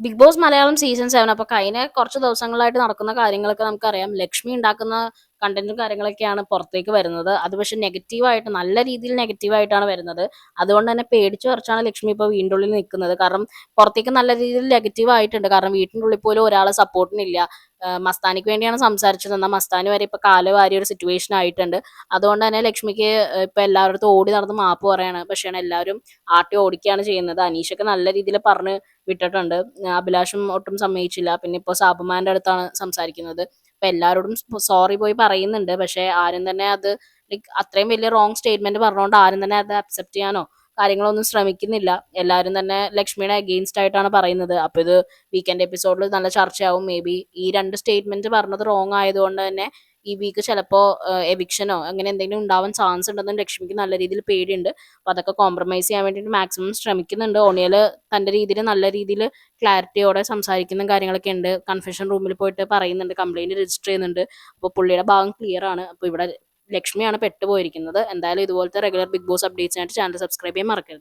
Bigg Boss Malayalam season seven അപ്പൊ കഴിഞ്ഞ കുറച്ച് ദിവസങ്ങളായിട്ട് നടക്കുന്ന കാര്യങ്ങളൊക്കെ നമുക്കറിയാം. ലക്ഷ്മി ഉണ്ടാക്കുന്ന കണ്ടന്റും കാര്യങ്ങളൊക്കെയാണ് പുറത്തേക്ക് വരുന്നത്. അത് പക്ഷെ നെഗറ്റീവായിട്ട് നല്ല രീതിയിൽ നെഗറ്റീവായിട്ടാണ് വരുന്നത്. അതുകൊണ്ട് തന്നെ പേടിച്ചു വരച്ചാണ് ലക്ഷ്മി ഇപ്പോൾ വീണ്ടുള്ളിൽ നിൽക്കുന്നത്. കാരണം പുറത്തേക്ക് നല്ല രീതിയിൽ നെഗറ്റീവ് ആയിട്ടുണ്ട്. കാരണം വീട്ടിന്റെ ഉള്ളിൽ പോലും ഒരാളെ സപ്പോർട്ടിനില്ല മസ്താനിക്ക് വേണ്ടിയാണ് സംസാരിച്ചത്. എന്നാൽ മസ്താനി വരെ ഇപ്പൊ കാൽ വാരിയ ഒരു സിറ്റുവേഷൻ ആയിട്ടുണ്ട്. അതുകൊണ്ട് തന്നെ ലക്ഷ്മിക്ക് ഇപ്പൊ എല്ലാവരുടെ ഓടി നടന്ന് മാപ്പ് പറയാണ്. പക്ഷേ എല്ലാവരും ആട്ടി ഓടിക്കുകയാണ് ചെയ്യുന്നത്. അനീഷൊക്കെ നല്ല രീതിയിൽ പറഞ്ഞ് വിട്ടിട്ടുണ്ട്. അഭിലാഷും ഒട്ടും സമ്മതിച്ചില്ല. പിന്നെ ഇപ്പോൾ സാബുമാന്റെ അടുത്താണ് സംസാരിക്കുന്നത്. അപ്പൊ എല്ലാവരോടും സോറി പോയി പറയുന്നുണ്ട്. പക്ഷെ ആരും തന്നെ അത് ലൈക്ക് അത്രയും വലിയ റോങ് സ്റ്റേറ്റ്മെന്റ് പറഞ്ഞുകൊണ്ട് ആരും തന്നെ അത് അക്സെപ്റ്റ് ചെയ്യാനോ കാര്യങ്ങളൊന്നും ശ്രമിക്കുന്നില്ല. എല്ലാവരും തന്നെ ലക്ഷ്മിയുടെ അഗെയിൻസ്റ്റ് ആയിട്ടാണ് പറയുന്നത്. അപ്പോൾ ഇത് വീക്കെൻഡ് എപ്പിസോഡിൽ നല്ല ചർച്ചയാവും. മേ ബി ഈ രണ്ട് സ്റ്റേറ്റ്മെന്റ് പറഞ്ഞത് റോങ് ആയതുകൊണ്ട് തന്നെ ഈ വീക്ക് ചിലപ്പോ എവിക്ഷനോ അങ്ങനെ എന്തെങ്കിലും ഉണ്ടാവാൻ ചാൻസ് ഉണ്ടെന്നും ലക്ഷ്മിക്ക് നല്ല രീതിയിൽ പേടിയുണ്ട്. അപ്പോൾ അതൊക്കെ കോംപ്രമൈസ് ചെയ്യാൻ വേണ്ടി മാക്സിമം ശ്രമിക്കുന്നുണ്ട്. ഓണിയൽ തന്റെ രീതിയിൽ നല്ല രീതിയിൽ ക്ലാരിറ്റിയോടെ സംസാരിക്കുന്ന കാര്യങ്ങളൊക്കെ ഉണ്ട്. കൺഫെഷൻ റൂമിൽ പോയിട്ട് പറയുന്നുണ്ട്. കംപ്ലൈന്റ് രജിസ്റ്റർ ചെയ്യുന്നുണ്ട്. അപ്പോൾ പുള്ളിയുടെ ഭാഗം ക്ലിയർ ആണ്. അപ്പോൾ ഇവിടെ ലക്ഷ്മിയാണ് പെട്ടുപോയിരിക്കുന്നത്. എന്തായാലും ഇതുപോലത്തെ റെഗുലർ ബിഗ് ബോസ് അപ്ഡേറ്റ്സിനായിട്ട് ചാനൽ സബ്സ്ക്രൈബ് ചെയ്യാൻ മറക്കരുത്.